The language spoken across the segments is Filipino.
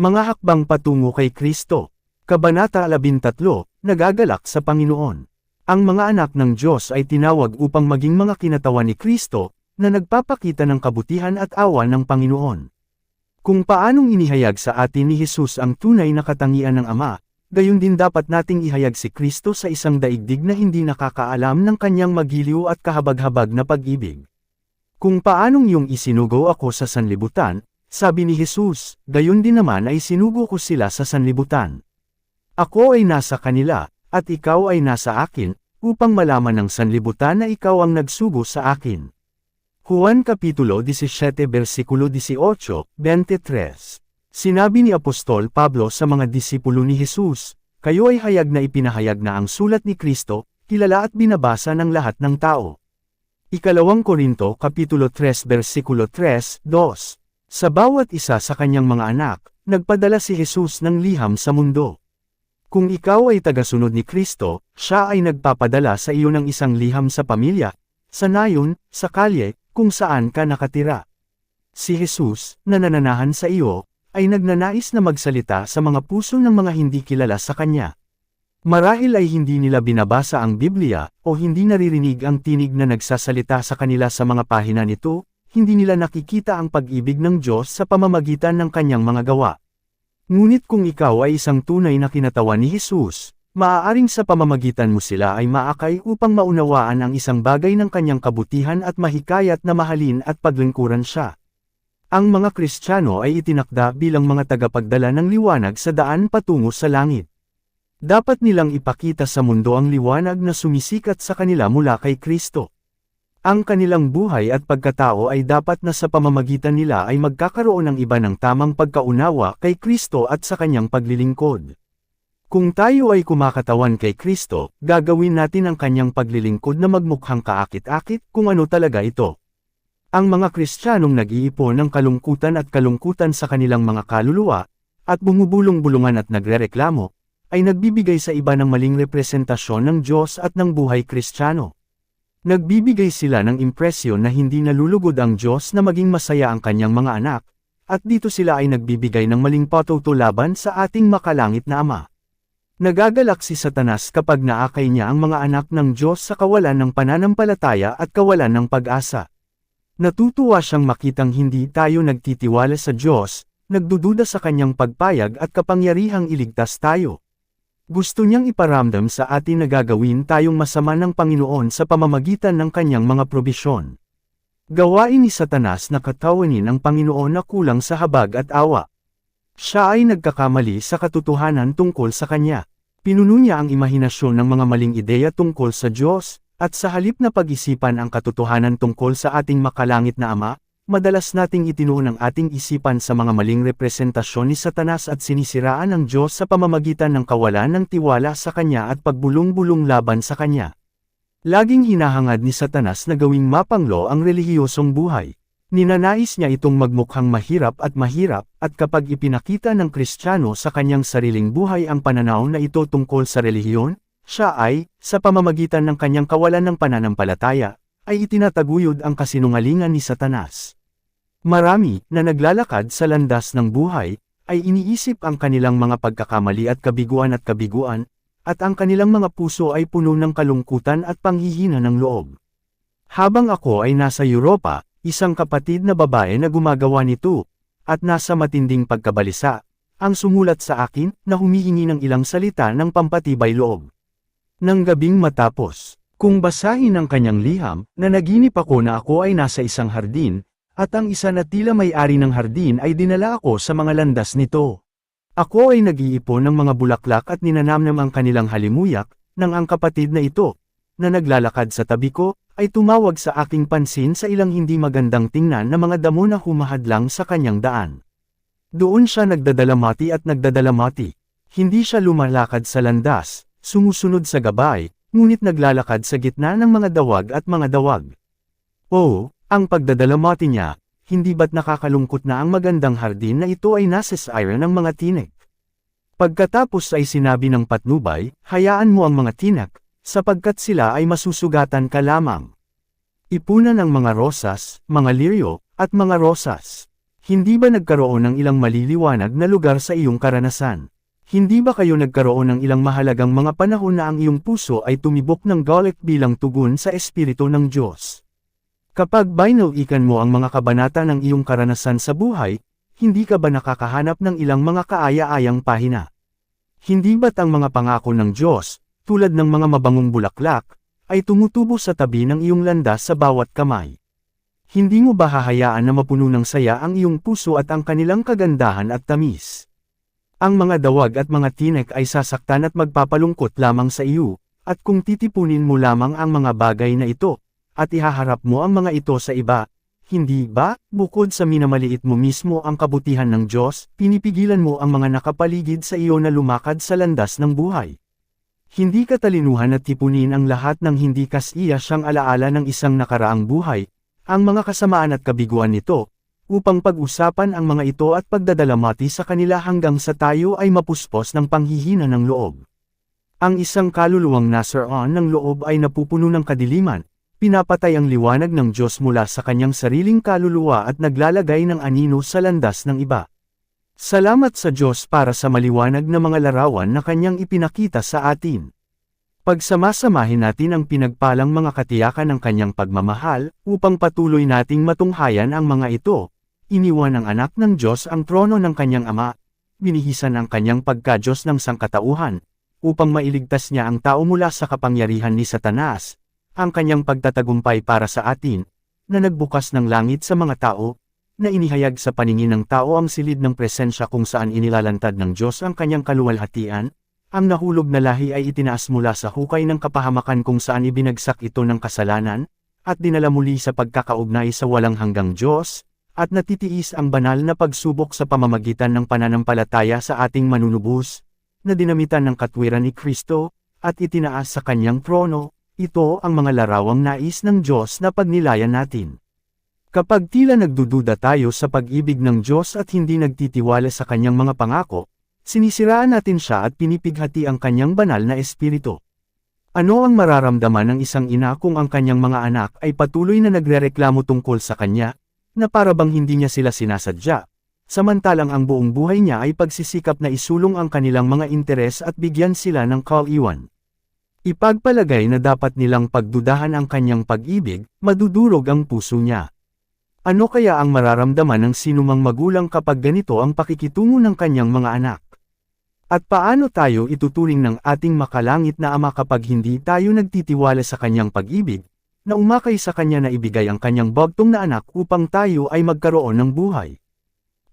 Mga hakbang patungo kay Kristo. Kabanata 13, nagagalak sa Panginoon. Ang mga anak ng Diyos ay tinawag upang maging mga kinatawan ni Kristo, na nagpapakita ng kabutihan at awa ng Panginoon. Kung paanong inihayag sa atin ni Jesus ang tunay na katangian ng Ama, gayon din dapat nating ihayag si Kristo sa isang daigdig na hindi nakakaalam ng kanyang magiliw at kahabag-habag na pag-ibig. Kung paanong yung isinugo ako sa sanlibutan, sabi ni Jesus, gayon din naman ay sinugo ko sila sa sanlibutan. Ako ay nasa kanila, at ikaw ay nasa akin, upang malaman ng sanlibutan na ikaw ang nagsugo sa akin. Juan Kapitulo 17 versikulo 18, 23 Sinabi ni Apostol Pablo sa mga disipulo ni Jesus, Kayo ay hayag na ipinahayag na ang sulat ni Kristo, kilala at binabasa ng lahat ng tao. Ikalawang Korinto Kapitulo 3 versikulo 3, 2 Sa bawat isa sa kanyang mga anak, nagpadala si Jesus ng liham sa mundo. Kung ikaw ay tagasunod ni Kristo, siya ay nagpapadala sa iyo ng isang liham sa pamilya, sa nayon, sa kalye, kung saan ka nakatira. Si Jesus, na nananahan sa iyo, ay nagnanais na magsalita sa mga puso ng mga hindi kilala sa Kanya. Marahil ay hindi nila binabasa ang Biblia, o hindi naririnig ang tinig na nagsasalita sa kanila sa mga pahina nito, hindi nila nakikita ang pag-ibig ng Diyos sa pamamagitan ng kanyang mga gawa. Ngunit kung ikaw ay isang tunay na kinatawan ni Jesus, maaaring sa pamamagitan mo sila ay maakay upang maunawaan ang isang bagay ng kanyang kabutihan at mahikayat na mahalin at paglingkuran siya. Ang mga Kristiyano ay itinakda bilang mga tagapagdala ng liwanag sa daan patungo sa langit. Dapat nilang ipakita sa mundo ang liwanag na sumisikat sa kanila mula kay Kristo. Ang kanilang buhay at pagkatao ay dapat na sa pamamagitan nila ay magkakaroon ng iba ng tamang pagkaunawa kay Kristo at sa kanyang paglilingkod. Kung tayo ay kumakatawan kay Kristo, gagawin natin ang kanyang paglilingkod na magmukhang kaakit-akit kung ano talaga ito. Ang mga Kristiyanong nag-iipon ng kalungkutan at kalungkutan sa kanilang mga kaluluwa, at bumubulong-bulungan at nagrereklamo, ay nagbibigay sa iba ng maling representasyon ng Diyos at ng buhay Kristiyano. Nagbibigay sila ng impresyon na hindi nalulugod ang Diyos na maging masaya ang kanyang mga anak, at dito sila ay nagbibigay ng maling patutulaban sa ating makalangit na Ama. Nagagalak si Satanas kapag naakay niya ang mga anak ng Diyos sa kawalan ng pananampalataya at kawalan ng pag-asa. Natutuwa siyang makitang hindi tayo nagtitiwala sa Diyos, nagdududa sa kanyang pagpayag at kapangyarihang iligtas tayo. Gusto niyang iparamdam sa atin na gagawin tayong masama ng Panginoon sa pamamagitan ng kanyang mga probisyon. Gawain ni Satanas na katawanin ang Panginoon na kulang sa habag at awa. Siya ay nagkakamali sa katotohanan tungkol sa kanya. Pinuno niya ang imahinasyon ng mga maling ideya tungkol sa Diyos, at sa halip na pag-isipan ang katotohanan tungkol sa ating makalangit na Ama, madalas nating itinuon ang ating isipan sa mga maling representasyon ni Satanas at sinisiraan ng Diyos sa pamamagitan ng kawalan ng tiwala sa Kanya at pagbulong-bulong laban sa Kanya. Laging hinahangad ni Satanas na gawing mapanglo ang relihiyosong buhay. Ninanais niya itong magmukhang mahirap at mahirap, at kapag ipinakita ng Kristiyano sa kanyang sariling buhay ang pananaw na ito tungkol sa relihiyon, siya ay, sa pamamagitan ng kanyang kawalan ng pananampalataya, ay itinataguyod ang kasinungalingan ni Satanas. Marami, na naglalakad sa landas ng buhay, ay iniisip ang kanilang mga pagkakamali at kabiguan at kabiguan, at ang kanilang mga puso ay puno ng kalungkutan at panghihina ng loob. Habang ako ay nasa Europa, isang kapatid na babae na gumagawa nito, at nasa matinding pagkabalisa, ang sumulat sa akin na humihingi ng ilang salita ng pampatibay loob. Nang gabing matapos, kung basahin ang kanyang liham, na naginip ako na ako ay nasa isang hardin, at ang isa na tila may-ari ng hardin ay dinala ako sa mga landas nito. Ako ay nag-iipon ng mga bulaklak at ninanamnam ang kanilang halimuyak, nang ang kapatid na ito, na naglalakad sa tabi ko, ay tumawag sa aking pansin sa ilang hindi magandang tingnan na mga damo na humahadlang sa kanyang daan. Doon siya nagdadalamati at nagdadalamati. Hindi siya lumalakad sa landas, sumusunod sa gabay, ngunit naglalakad sa gitna ng mga dawag at mga dawag. Oo, ang pagdadalamati niya, hindi ba't nakakalungkot na ang magandang hardin na ito ay nasa sire ng mga tinek? Pagkatapos ay sinabi ng patnubay, hayaan mo ang mga tinak, sapagkat sila ay masusugatan ka lamang. Ipunan ang mga rosas, mga liryo, at mga rosas. Hindi ba nagkaroon ng ilang maliliwanag na lugar sa iyong karanasan? Hindi ba kayo nagkaroon ng ilang mahalagang mga panahon na ang iyong puso ay tumibok ng galit bilang tugon sa Espiritu ng Diyos? Kapag binalikan mo ang mga kabanata ng iyong karanasan sa buhay, hindi ka ba nakakahanap ng ilang mga kaaya-ayang pahina? Hindi ba't ang mga pangako ng Diyos, tulad ng mga mabangong bulaklak, ay tumutubo sa tabi ng iyong landas sa bawat kamay? Hindi mo ba hahayaan na mapuno ng saya ang iyong puso at ang kanilang kagandahan at tamis? Ang mga dawag at mga tinek ay sasaktan at magpapalungkot lamang sa iyo, at kung titipunin mo lamang ang mga bagay na ito, at ihaharap mo ang mga ito sa iba, hindi ba, bukod sa minamaliit mo mismo ang kabutihan ng Diyos, pinipigilan mo ang mga nakapaligid sa iyo na lumakad sa landas ng buhay? Hindi katalinuhan at tipunin ang lahat ng hindi kasiya siyang alaala ng isang nakaraang buhay, ang mga kasamaan at kabiguan nito, upang pag-usapan ang mga ito at pagdadalamati sa kanila hanggang sa tayo ay mapuspos ng panghihina ng loob. Ang isang kaluluwang nasaroon ng loob ay napupuno ng kadiliman, pinapatay ang liwanag ng Diyos mula sa kanyang sariling kaluluwa at naglalagay ng anino sa landas ng iba. Salamat sa Diyos para sa maliwanag na mga larawan na kanyang ipinakita sa atin. Pagsamasamahin natin ang pinagpalang mga katiyakan ng kanyang pagmamahal, upang patuloy nating matunghayan ang mga ito. Iniwan ng anak ng Diyos ang trono ng kanyang ama, binihisan ang kanyang pagka-Diyos ng sangkatauhan, upang mailigtas niya ang tao mula sa kapangyarihan ni Satanas, ang kanyang pagtatagumpay para sa atin, na nagbukas ng langit sa mga tao, na inihayag sa paningin ng tao ang silid ng presensya kung saan inilalantad ng Diyos ang kanyang kaluwalhatian, ang nahulog na lahi ay itinaas mula sa hukay ng kapahamakan kung saan ibinagsak ito ng kasalanan, at dinala muli sa pagkakaugnay sa walang hanggang Diyos, at natitiis ang banal na pagsubok sa pamamagitan ng pananampalataya sa ating manunubos, na dinamitan ng katwiran ni Kristo, at itinaas sa kanyang trono, ito ang mga larawang nais ng Diyos na pagnilayan natin. Kapag tila nagdududa tayo sa pag-ibig ng Diyos at hindi nagtitiwala sa kanyang mga pangako, sinisiraan natin siya at pinipighati ang kanyang banal na espiritu. Ano ang mararamdaman ng isang ina kung ang kanyang mga anak ay patuloy na nagrereklamo tungkol sa kanya, na para bang hindi niya sila sinasadya, samantalang ang buong buhay niya ay pagsisikap na isulong ang kanilang mga interes at bigyan sila ng kaliwan. Ipagpalagay na dapat nilang pagdudahan ang kanyang pag-ibig, madudurog ang puso niya. Ano kaya ang mararamdaman ng sinumang magulang kapag ganito ang pakikitungo ng kanyang mga anak? At paano tayo ituturing ng ating makalangit na ama kapag hindi tayo nagtitiwala sa kanyang pag-ibig, na umakay sa kanya na ibigay ang kanyang bagtong na anak upang tayo ay magkaroon ng buhay?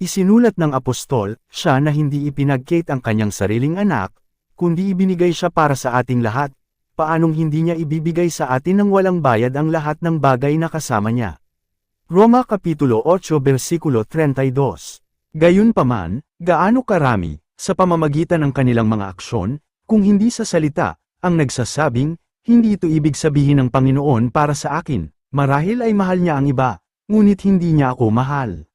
Isinulat ng apostol, siya na hindi ipinagkate ang kanyang sariling anak, kundi ibinigay siya para sa ating lahat, paanong hindi niya ibibigay sa atin ng walang bayad ang lahat ng bagay na kasama niya. Roma Kapitulo 8 Versikulo 32 Gayunpaman, gaano karami, sa pamamagitan ng kanilang mga aksyon, kung hindi sa salita, ang nagsasabing, hindi ito ibig sabihin ng Panginoon para sa akin, marahil ay mahal niya ang iba, ngunit hindi niya ako mahal.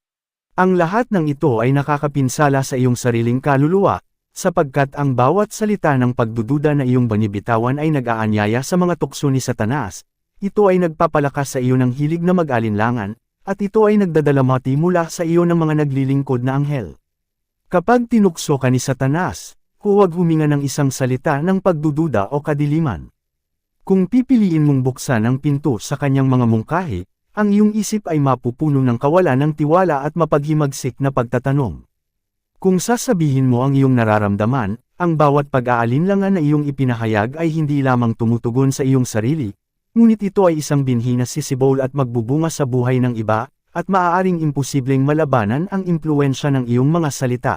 Ang lahat ng ito ay nakakapinsala sa iyong sariling kaluluwa, sapagkat ang bawat salita ng pagdududa na iyong banibitawan ay nag-aanyaya sa mga tukso ni Satanas, ito ay nagpapalakas sa iyo ng hilig na mag-alinlangan, at ito ay nagdadalamati mula sa iyo ng mga naglilingkod na anghel. Kapag tinukso ka ni Satanas, huwag huminga ng isang salita ng pagdududa o kadiliman. Kung pipiliin mong buksan ang pinto sa kanyang mga mungkahi, ang iyong isip ay mapupuno ng kawalan ng tiwala at mapaghimagsik na pagtatanong. Kung sasabihin mo ang iyong nararamdaman, ang bawat pag-aalinlangan na iyong ipinahayag ay hindi lamang tumutugon sa iyong sarili, ngunit ito ay isang binhi na sisibol at magbubunga sa buhay ng iba, at maaaring imposibleng malabanan ang impluensya ng iyong mga salita.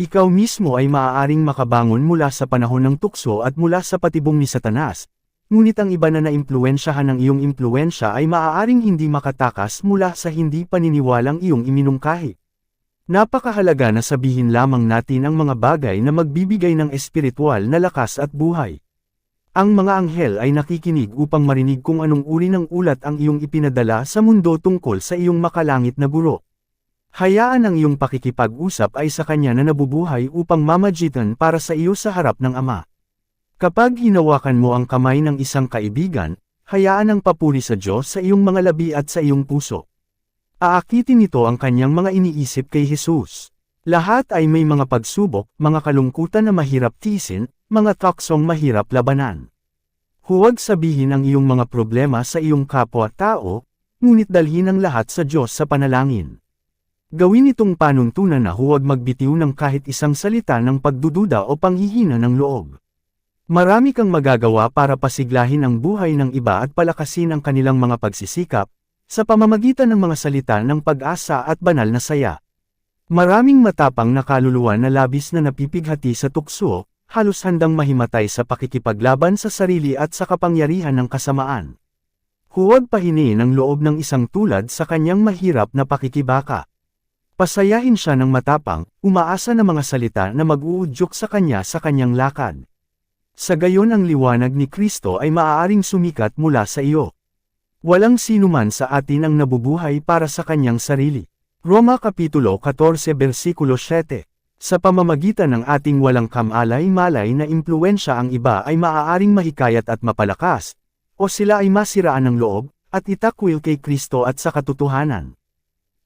Ikaw mismo ay maaaring makabangon mula sa panahon ng tukso at mula sa patibong ni Satanas, ngunit ang iba na naimpluensyahan ng iyong impluensya ay maaaring hindi makatakas mula sa hindi paniniwalang iyong iminungkahi. Napakahalaga na sabihin lamang natin ang mga bagay na magbibigay ng espiritual na lakas at buhay. Ang mga anghel ay nakikinig upang marinig kung anong uri ng ulat ang iyong ipinadala sa mundo tungkol sa iyong makalangit na guro. Hayaan ang iyong pakikipag-usap ay sa kanya na nabubuhay upang mamagitan para sa iyo sa harap ng Ama. Kapag hinawakan mo ang kamay ng isang kaibigan, hayaan ang papuri sa Diyos sa iyong mga labi at sa iyong puso. Aakitin nito ang kanyang mga iniisip kay Jesus. Lahat ay may mga pagsubok, mga kalungkutan na mahirap tiisin, mga taksong mahirap labanan. Huwag sabihin ang iyong mga problema sa iyong kapwa-tao, ngunit dalhin ang lahat sa Diyos sa panalangin. Gawin itong panuntunan na huwag magbitiw ng kahit isang salita ng pagdududa o panghihina ng loob. Marami kang magagawa para pasiglahin ang buhay ng iba at palakasin ang kanilang mga pagsisikap, sa pamamagitan ng mga salita ng pag-asa at banal na saya. Maraming matapang na kaluluwa na labis na napipighati sa tukso, halos handang mahimatay sa pakikipaglaban sa sarili at sa kapangyarihan ng kasamaan. Huwag pahiniin ang loob ng isang tulad sa kanyang mahirap na pakikibaka. Pasayahin siya ng matapang, umaasa na mga salita na mag-uudyok sa kanya sa kanyang lakad. Sa gayon ang liwanag ni Kristo ay maaaring sumikat mula sa iyo. Walang sinuman sa atin ang nabubuhay para sa kanyang sarili. Roma Kapitulo 14 Versikulo 7 Sa pamamagitan ng ating walang kamalay-malay na impluensya ang iba ay maaaring mahikayat at mapalakas, o sila ay masiraan ng loob, at itakwil kay Kristo at sa katotohanan.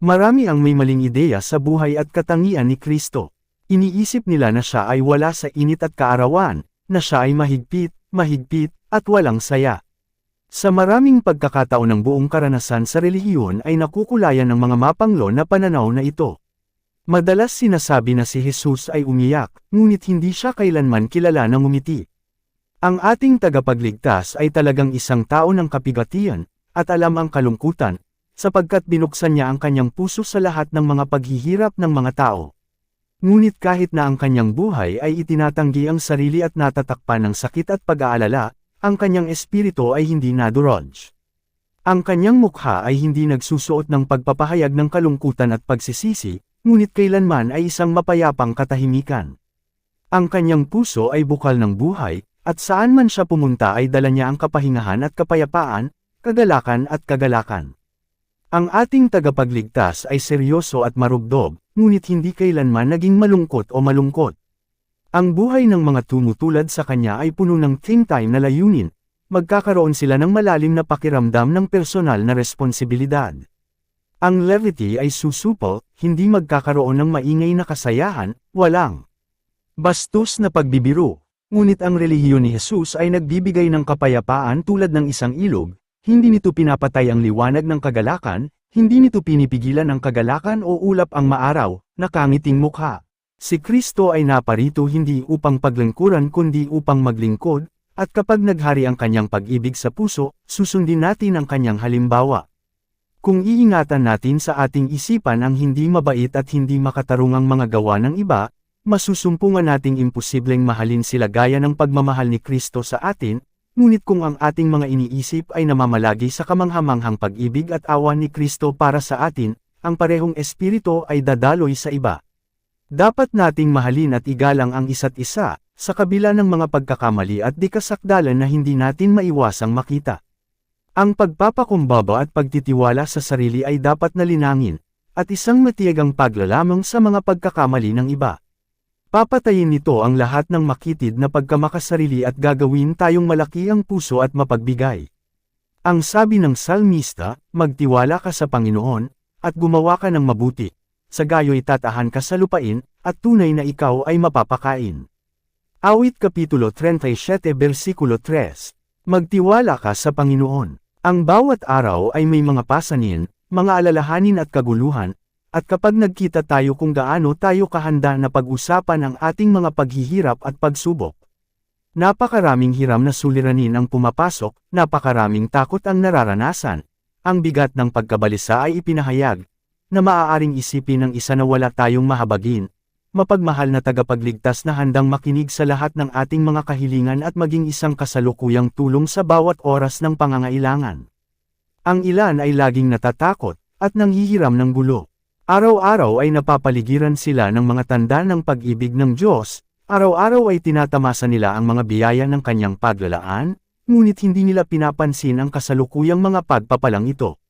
Marami ang may maling ideya sa buhay at katangian ni Kristo. Iniisip nila na siya ay wala sa init at kaarawan, na siya ay mahigpit, mahigpit, at walang saya. Sa maraming pagkakataon ng buong karanasan sa relihiyon ay nakukulayan ng mga mapanglo na pananaw na ito. Madalas sinasabi na si Jesus ay umiyak, ngunit hindi siya kailanman kilala ng umiti. Ang ating tagapagligtas ay talagang isang tao ng kapigatian, at alam ang kalungkutan, sapagkat binuksan niya ang kanyang puso sa lahat ng mga paghihirap ng mga tao. Ngunit kahit na ang kanyang buhay ay itinatanggi ang sarili at natatakpan ng sakit at pag-aalala, ang kanyang espiritu ay hindi nadurog. Ang kanyang mukha ay hindi nagsusuot ng pagpapahayag ng kalungkutan at pagsisisi, ngunit kailanman ay isang mapayapang katahimikan. Ang kanyang puso ay bukal ng buhay, at saan man siya pumunta ay dala niya ang kapahingahan at kapayapaan, kagalakan at kagalakan. Ang ating tagapagligtas ay seryoso at marugdog, ngunit hindi kailanman naging malungkot o malungkot. Ang buhay ng mga tumutulad sa kanya ay puno ng think time na layunin, magkakaroon sila ng malalim na pakiramdam ng personal na responsibilidad. Ang levity ay susupol, hindi magkakaroon ng maingay na kasayahan, walang bastos na pagbibiro. Ngunit ang relihiyon ni Jesus ay nagbibigay ng kapayapaan tulad ng isang ilog, hindi nito pinapatay ang liwanag ng kagalakan, hindi nito pinipigilan ang kagalakan o ulap ang maaraw, nakangiting mukha. Si Kristo ay naparito hindi upang paglingkuran kundi upang maglingkod, at kapag naghari ang kanyang pag-ibig sa puso, susundin natin ang kanyang halimbawa. Kung iingatan natin sa ating isipan ang hindi mabait at hindi makatarungang mga gawa ng iba, masusumpungan nating imposibleng mahalin sila gaya ng pagmamahal ni Kristo sa atin, ngunit kung ang ating mga iniisip ay namamalagi sa kamanghamanghang pag-ibig at awa ni Kristo para sa atin, ang parehong espiritu ay dadaloy sa iba. Dapat nating mahalin at igalang ang isa't isa, sa kabila ng mga pagkakamali at di kasakdalan na hindi natin maiwasang makita. Ang pagpapakumbaba at pagtitiwala sa sarili ay dapat nalinangin, at isang matiyagang paglalamang sa mga pagkakamali ng iba. Papatayin nito ang lahat ng makitid na pagkamakasarili at gagawin tayong malaki ang puso at mapagbigay. Ang sabi ng salmista, magtiwala ka sa Panginoon, at gumawa ka ng mabuti sa gayo'y tatahan ka sa lupain, at tunay na ikaw ay mapapakain. Awit Kapitulo 37 Versikulo 3 Magtiwala ka sa Panginoon. Ang bawat araw ay may mga pasanin, mga alalahanin at kaguluhan, at kapag nagkita tayo kung gaano tayo kahanda na pag-usapan ang ating mga paghihirap at pagsubok. Napakaraming hiram na suliranin ang pumapasok, napakaraming takot ang nararanasan. Ang bigat ng pagkabalisa ay ipinahayag, na maaaring isipin ng isa na wala tayong mahabagin, mapagmahal na tagapagligtas na handang makinig sa lahat ng ating mga kahilingan at maging isang kasalukuyang tulong sa bawat oras ng pangangailangan. Ang ilan ay laging natatakot, at nanghihiram ng gulo. Araw-araw ay napapaligiran sila ng mga tanda ng pag-ibig ng Diyos, araw-araw ay tinatamasa nila ang mga biyaya ng kanyang paglalaan, ngunit hindi nila pinapansin ang kasalukuyang mga pagpapalang ito.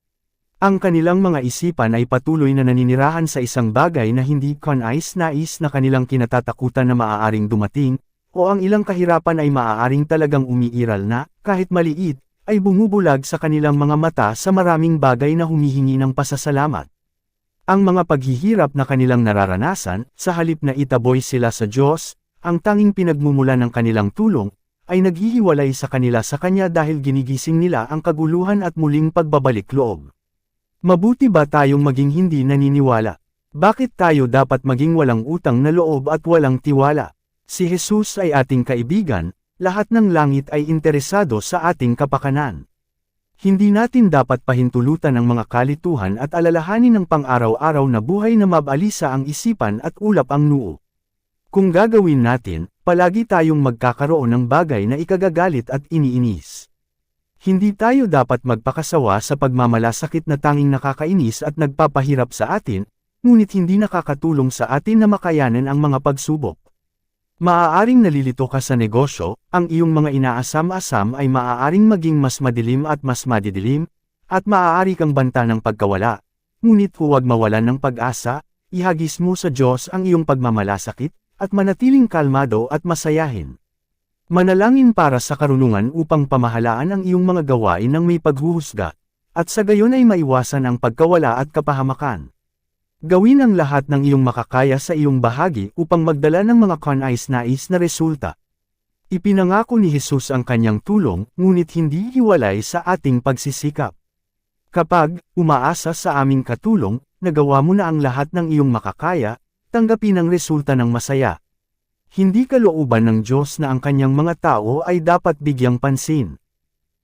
Ang kanilang mga isipan ay patuloy na naninirahan sa isang bagay na hindi kanais-nais na kanilang kinatatakutan na maaaring dumating, o ang ilang kahirapan ay maaaring talagang umiiral na, kahit maliit, ay bumubulag sa kanilang mga mata sa maraming bagay na humihingi ng pasasalamat. Ang mga paghihirap na kanilang nararanasan, sa halip na itaboy sila sa Diyos, ang tanging pinagmumula ng kanilang tulong, ay naghihiwalay sa kanila sa Kanya dahil ginigising nila ang kaguluhan at muling pagbabalik loob. Mabuti ba tayong maging hindi naniniwala? Bakit tayo dapat maging walang utang na loob at walang tiwala? Si Jesus ay ating kaibigan, lahat ng langit ay interesado sa ating kapakanan. Hindi natin dapat pahintulutan ng mga kalituhan at alalahanin ng pang-araw-araw na buhay na mabalisa ang isipan at ulap ang noo. Kung gagawin natin, palagi tayong magkakaroon ng bagay na ikagagalit at iniinis. Hindi tayo dapat magpakasawa sa pagmamalasakit na tanging nakakainis at nagpapahirap sa atin, ngunit hindi nakakatulong sa atin na makayanan ang mga pagsubok. Maaaring nalilito ka sa negosyo, ang iyong mga inaasam-asam ay maaaring maging mas madilim at mas madidilim, at maaari kang banta ng pagkawala. Ngunit huwag mawalan ng pag-asa, ihagis mo sa Diyos ang iyong pagmamalasakit, at manatiling kalmado at masayahin. Manalangin para sa karunungan upang pamahalaan ang iyong mga gawain ng may paghuhusga, at sa gayon ay maiwasan ang pagkawala at kapahamakan. Gawin ang lahat ng iyong makakaya sa iyong bahagi upang magdala ng mga kanais-nais na resulta. Ipinangako ni Jesus ang kanyang tulong, ngunit hindi hiwalay sa ating pagsisikap. Kapag, umaasa sa aming katulong, nagawa mo na ang lahat ng iyong makakaya, tanggapin ang resulta ng masaya. Hindi kalooban ng Diyos na ang kanyang mga tao ay dapat bigyang pansin.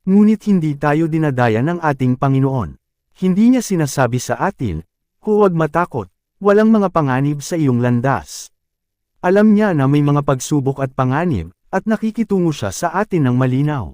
Ngunit hindi tayo dinadaya ng ating Panginoon. Hindi niya sinasabi sa atin, huwag matakot, walang mga panganib sa iyong landas. Alam niya na may mga pagsubok at panganib, at nakikitungo siya sa atin ng malinaw.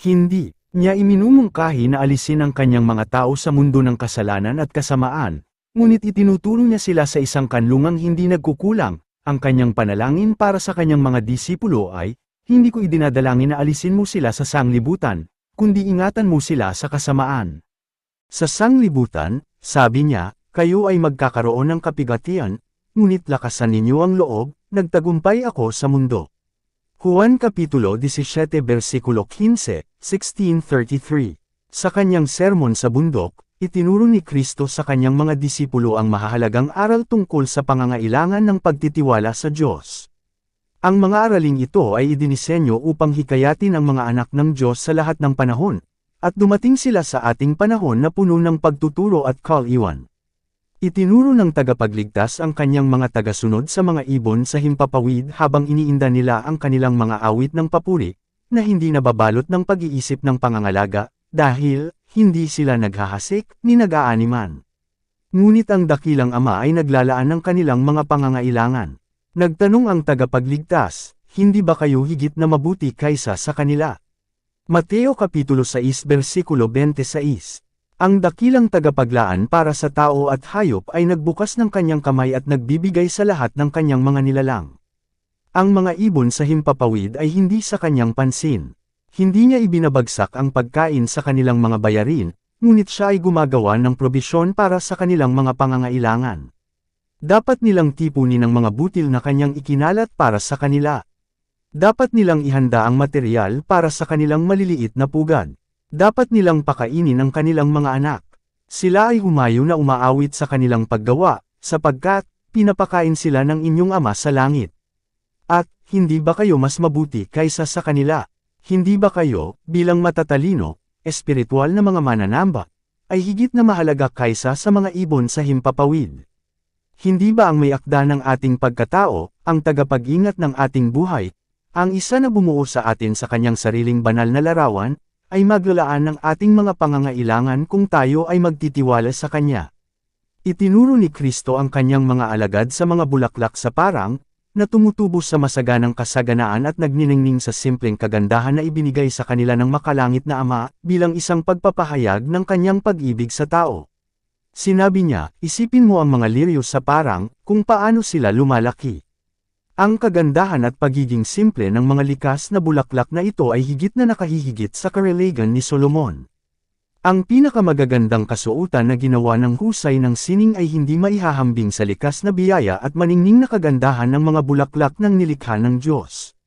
Hindi, niya iminumungkahi na alisin ang kanyang mga tao sa mundo ng kasalanan at kasamaan, ngunit itinuturo niya sila sa isang kanlungang hindi nagkukulang, ang kanyang panalangin para sa kanyang mga disipulo ay, hindi ko idinadalangin na alisin mo sila sa sanglibutan, kundi ingatan mo sila sa kasamaan. Sa sanglibutan, sabi niya, kayo ay magkakaroon ng kapigatian, ngunit lakasan ninyo ang loob, nagtagumpay ako sa mundo. Juan Kapitulo 17 versikulo 15, 1633 Sa kanyang sermon sa bundok, Itinuro ni Kristo sa kanyang mga disipulo ang mahahalagang aral tungkol sa pangangailangan ng pagtitiwala sa Diyos. Ang mga araling ito ay idinisenyo upang hikayatin ang mga anak ng Diyos sa lahat ng panahon, at dumating sila sa ating panahon na puno ng pagtuturo at kaliwan. Itinuro ng tagapagligtas ang kanyang mga tagasunod sa mga ibon sa himpapawid habang iniinda nila ang kanilang mga awit ng papuri, na hindi nababalot ng pag-iisip ng pangangalaga, dahil, hindi sila naghahasik, ni nag-aaniman. Ngunit ang dakilang ama ay naglalaan ng kanilang mga pangangailangan. Nagtanong ang tagapagligtas, hindi ba kayo higit na mabuti kaysa sa kanila? Mateo Kapitulo 6 versikulo 26 Ang dakilang tagapaglaan para sa tao at hayop ay nagbukas ng kanyang kamay at nagbibigay sa lahat ng kanyang mga nilalang. Ang mga ibon sa himpapawid ay hindi sa kanyang pansin. Hindi niya ibinabagsak ang pagkain sa kanilang mga bayarin, ngunit siya ay gumagawa ng probisyon para sa kanilang mga pangangailangan. Dapat nilang tipunin ang mga butil na kanyang ikinalat para sa kanila. Dapat nilang ihanda ang material para sa kanilang maliliit na pugad. Dapat nilang pakainin ang kanilang mga anak. Sila ay humayo na umaawit sa kanilang paggawa, sapagkat, pinapakain sila ng inyong ama sa langit. At, hindi ba kayo mas mabuti kaysa sa kanila? Hindi ba kayo, bilang matatalino, espiritual na mga mananamba, ay higit na mahalaga kaysa sa mga ibon sa himpapawid? Hindi ba ang may akda ng ating pagkatao, ang tagapag-ingat ng ating buhay, ang isa na bumuo sa atin sa kanyang sariling banal na larawan, ay maglalaan ng ating mga pangangailangan kung tayo ay magtitiwala sa Kanya. Itinuro ni Kristo ang kanyang mga alagad sa mga bulaklak sa parang, na tumutubos sa masaganang kasaganaan at nagniningning sa simpleng kagandahan na ibinigay sa kanila ng makalangit na Ama, bilang isang pagpapahayag ng kanyang pag-ibig sa tao. Sinabi niya, isipin mo ang mga liryo sa parang, kung paano sila lumalaki. Ang kagandahan at pagiging simple ng mga likas na bulaklak na ito ay higit na nakahihigit sa kareligan ni Solomon. Ang pinakamagagandang kasuotan na ginawa ng husay ng sining ay hindi maihahambing sa likas na biyaya at maningning na kagandahan ng mga bulaklak ng nilikha ng Diyos.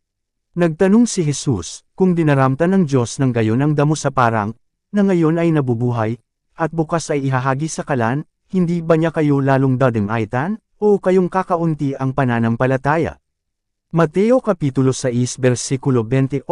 Nagtanong si Jesus, kung dinaramta ng Diyos ng gayon ang damo sa parang, na ngayon ay nabubuhay, at bukas ay ihahagi sa kalan, hindi ba niya kayo lalong dadimaitan, o kayong kakaunti ang pananampalataya? Mateo Kapitulo 6 versikulo 28,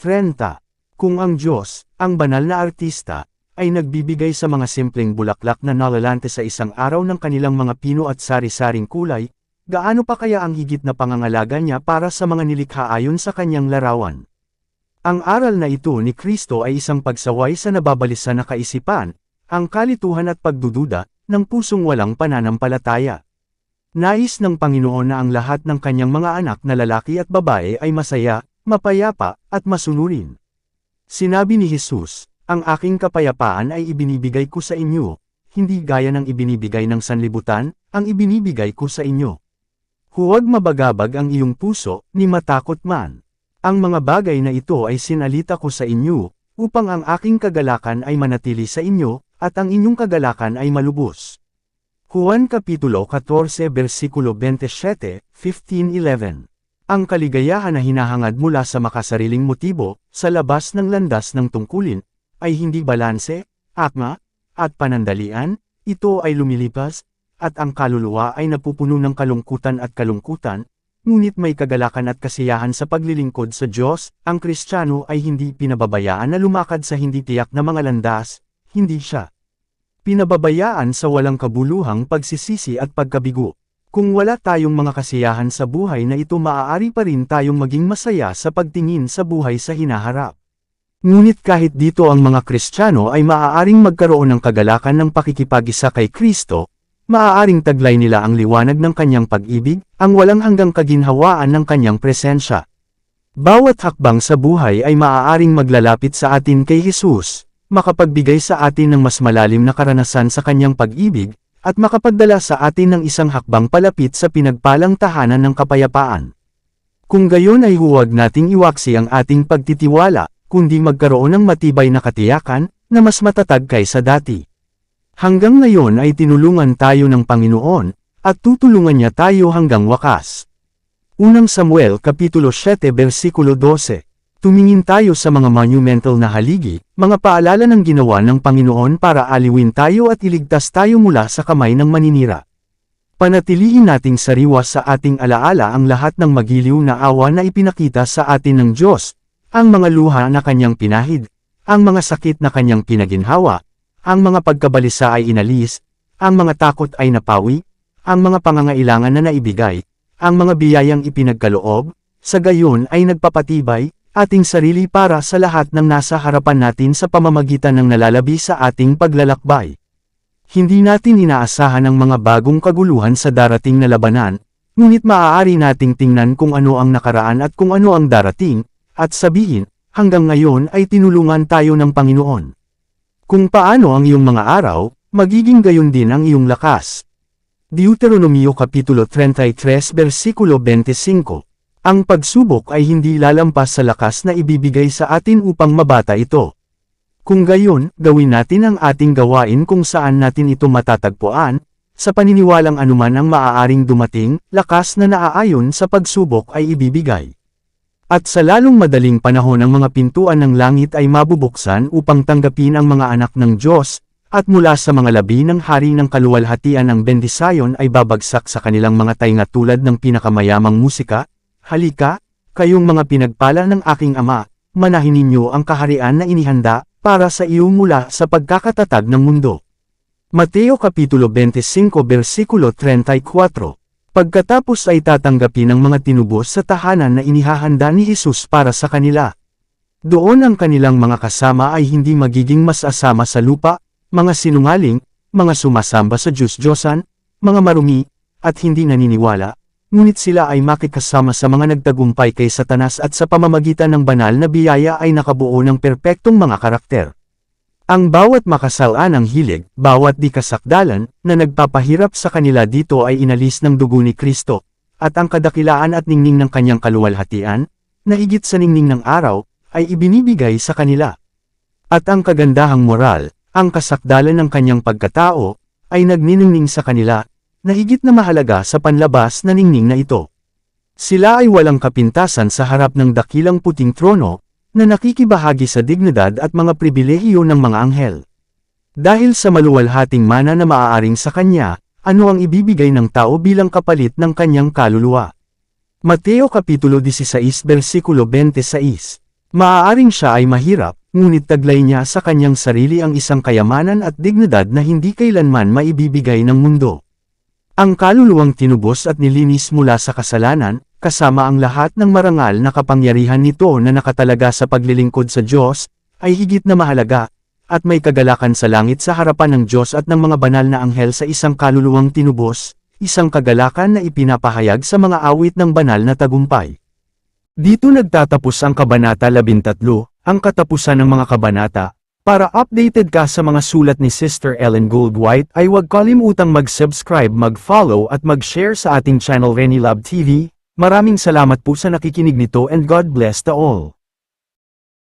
30 Kung ang Diyos, ang banal na artista, ay nagbibigay sa mga simpleng bulaklak na nalalante sa isang araw ng kanilang mga pino at sari-saring kulay, gaano pa kaya ang higit na pangangalaga niya para sa mga nilikha ayon sa kanyang larawan? Ang aral na ito ni Kristo ay isang pagsaway sa nababalisa na kaisipan, ang kalituhan at pagdududa, ng pusong walang pananampalataya. Nais ng Panginoon na ang lahat ng kanyang mga anak na lalaki at babae ay masaya, mapayapa, at masunurin. Sinabi ni Jesus, ang aking kapayapaan ay ibinibigay ko sa inyo, hindi gaya ng ibinibigay ng sanlibutan, ang ibinibigay ko sa inyo. Huwag mabagabag ang iyong puso, ni matakot man. Ang mga bagay na ito ay sinalita ko sa inyo, upang ang aking kagalakan ay manatili sa inyo, at ang inyong kagalakan ay malubos. Juan Kapitulo 14 versikulo 27, 15-11 Ang kaligayahan na hinahangad mula sa makasariling motibo, sa labas ng landas ng tungkulin, ay hindi balanse, akma, at panandalian, ito ay lumilipas, at ang kaluluwa ay napupuno ng kalungkutan at kalungkutan, ngunit may kagalakan at kasiyahan sa paglilingkod sa Diyos, ang Kristiyano ay hindi pinababayaan na lumakad sa hindi tiyak na mga landas, hindi siya. Pinababayaan sa walang kabuluhang pagsisisi at pagkabigo. Kung wala tayong mga kasiyahan sa buhay na ito maaari pa rin tayong maging masaya sa pagtingin sa buhay sa hinaharap. Ngunit kahit dito ang mga Kristiyano ay maaaring magkaroon ng kagalakan ng pakikipag-isa kay Kristo, maaaring taglay nila ang liwanag ng kanyang pag-ibig, ang walang hanggang kaginhawaan ng kanyang presensya. Bawat hakbang sa buhay ay maaaring maglalapit sa atin kay Jesus, makapagbigay sa atin ng mas malalim na karanasan sa kanyang pag-ibig, at makapagdala sa atin ng isang hakbang palapit sa pinagpalang tahanan ng kapayapaan. Kung gayon ay huwag nating iwaksi ang ating pagtitiwala, kundi magkaroon ng matibay na katiyakan, na mas matatag kaysa dati. Hanggang ngayon ay tinulungan tayo ng Panginoon, at tutulungan niya tayo hanggang wakas. Unang Samuel Kapitulo 7 Versikulo 12 Tumingin tayo sa mga monumental na haligi, mga paalala ng ginawa ng Panginoon para aliwin tayo at iligtas tayo mula sa kamay ng maninira. Panatilihin nating sariwa sa ating alaala ang lahat ng magiliw na awa na ipinakita sa atin ng Diyos, ang mga luha na kanyang pinahid, ang mga sakit na kanyang pinaginhawa, ang mga pagkabalisa ay inalis, ang mga takot ay napawi, ang mga pangangailangan na naibigay, ang mga biyayang ipinagkaloob, sa gayon ay nagpapatibay, ating sarili para sa lahat ng nasa harapan natin sa pamamagitan ng nalalabi sa ating paglalakbay. Hindi natin inaasahan ang mga bagong kaguluhan sa darating na labanan, ngunit maaari nating tingnan kung ano ang nakaraan at kung ano ang darating, at sabihin, hanggang ngayon ay tinulungan tayo ng Panginoon. Kung paano ang iyong mga araw, magiging gayon din ang iyong lakas. Deuteronomio Kapitulo 33 Versikulo 25 Ang pagsubok ay hindi lalampas sa lakas na ibibigay sa atin upang mabata ito. Kung gayon, gawin natin ang ating gawain kung saan natin ito matatagpuan, sa paniniwalang anuman ang maaaring dumating, lakas na naaayon sa pagsubok ay ibibigay. At sa lalong madaling panahon ang mga pintuan ng langit ay mabubuksan upang tanggapin ang mga anak ng Diyos, at mula sa mga labi ng hari ng kaluwalhatian ng bendisayon ay babagsak sa kanilang mga tainga tulad ng pinakamayamang musika, Halika, kayong mga pinagpala ng aking ama, manahin ninyo ang kaharian na inihanda, para sa iyo mula sa pagkakatatag ng mundo. Mateo Kapitulo 25 Versikulo 34 Pagkatapos ay tatanggapin ng mga tinubos sa tahanan na inihahanda ni Jesus para sa kanila. Doon ang kanilang mga kasama ay hindi magiging mas asama sa lupa, mga sinungaling, mga sumasamba sa Diyos-Diyosan, mga marumi, at hindi naniniwala, ngunit sila ay makikasama sa mga nagtagumpay kay Satanas at sa pamamagitan ng banal na biyaya ay nakabuo ng perpektong mga karakter. Ang bawat makasalaan ng hilig, bawat di kasakdalan, na nagpapahirap sa kanila dito ay inalis ng dugo ni Kristo, at ang kadakilaan at ningning ng kanyang kaluwalhatian, na higit sa ningning ng araw, ay ibinibigay sa kanila. At ang kagandahang moral, ang kasakdalan ng kanyang pagkatao, ay nagniningning sa kanila, na higit na mahalaga sa panlabas na ningning na ito. Sila ay walang kapintasan sa harap ng dakilang puting trono, na nakikibahagi sa dignidad at mga pribilehiyo ng mga anghel. Dahil sa maluwalhating mana na maaaring sa kanya, ano ang ibibigay ng tao bilang kapalit ng kanyang kaluluwa? Mateo Kapitulo 16 Versikulo 26 Maaaring siya ay mahirap, ngunit taglay niya sa kanyang sarili ang isang kayamanan at dignidad na hindi kailanman maibibigay ng mundo. Ang kaluluwang tinubos at nilinis mula sa kasalanan, kasama ang lahat ng marangal na kapangyarihan nito na nakatalaga sa paglilingkod sa Diyos, ay higit na mahalaga, at may kagalakan sa langit sa harapan ng Diyos at ng mga banal na anghel sa isang kaluluwang tinubos, isang kagalakan na ipinapahayag sa mga awit ng banal na tagumpay. Dito nagtatapos ang Kabanata 13, ang katapusan ng mga kabanata. Para updated ka sa mga sulat ni Sister Ellen Goldwhite ay huwag kalimutang mag-subscribe, mag-follow at mag-share sa ating channel Love TV. Maraming salamat po sa nakikinig nito and God bless the all.